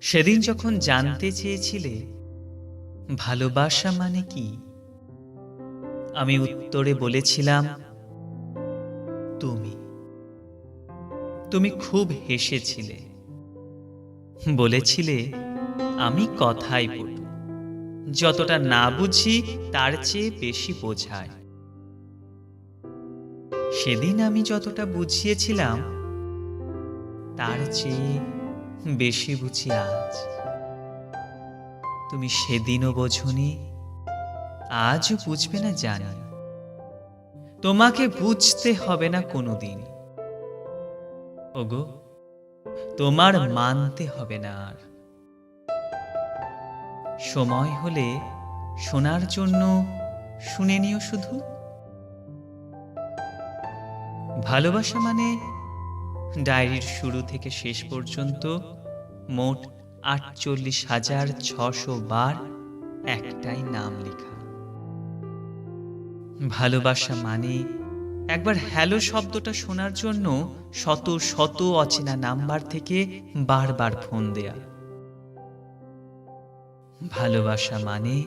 সেদিন যখন জানতে চেয়েছিলে, ভালোবাসা মানে কি? আমি উত্তরে বলেছিলাম, তুমি। তুমি খুব হেসেছিলে। বলেছিলে, আমি কথাই বলি যতটা না বুঝি, তার চেয়ে বেশি বোঝায়। সেদিন আমি যতটা বুঝিয়েছিলাম, তার চেয়ে বেশি বুঝি আজ। তুমি সেদিনও বোঝনি, আজও বুঝবে না জানি। তোমাকে বুঝতে হবে না কোনোদিন। ওগো, তোমার মানতে হবে না আর। সময় হলে শোনার জন্য শুনে নিও শুধু। ভালোবাসা মানে ডায়েরির শুরু থেকে শেষ পর্যন্ত মোট আটচল্লিশ হাজার ছশো বার একটাই নাম লেখা। ভালোবাসা মানে একবার হ্যালো শব্দটা শোনার জন্য শত শত অচেনা নাম্বার থেকে বারবার ফোন দেয়া। ভালোবাসা মানে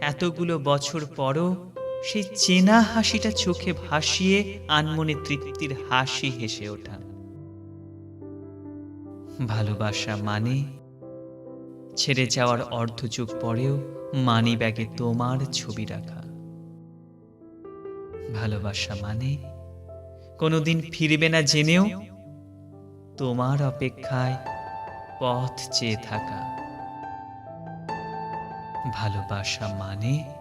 এতগুলো বছর পরও সেই চেনা হাসিটা চোখে ভাসিয়ে আনমনে তৃপ্তির হাসি হেসে ওঠা। ভালোবাসা মানে? ছেড়ে যাওয়ার অর্ধ অর্ধযুগ পরেও মানি ব্যাগে তোমার ছবি রাখা। ভালোবাসা মানে? কোনোদিন ফিরবে না জেনেও তোমার অপেক্ষায় পথ চেয়ে থাকা। ভালোবাসা মানে?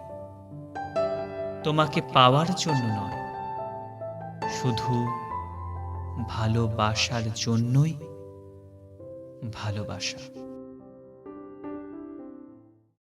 তোমাকে পাওয়ার জন্য নয় শুধু ভালোবাসার জন্যই ভালোবাসা।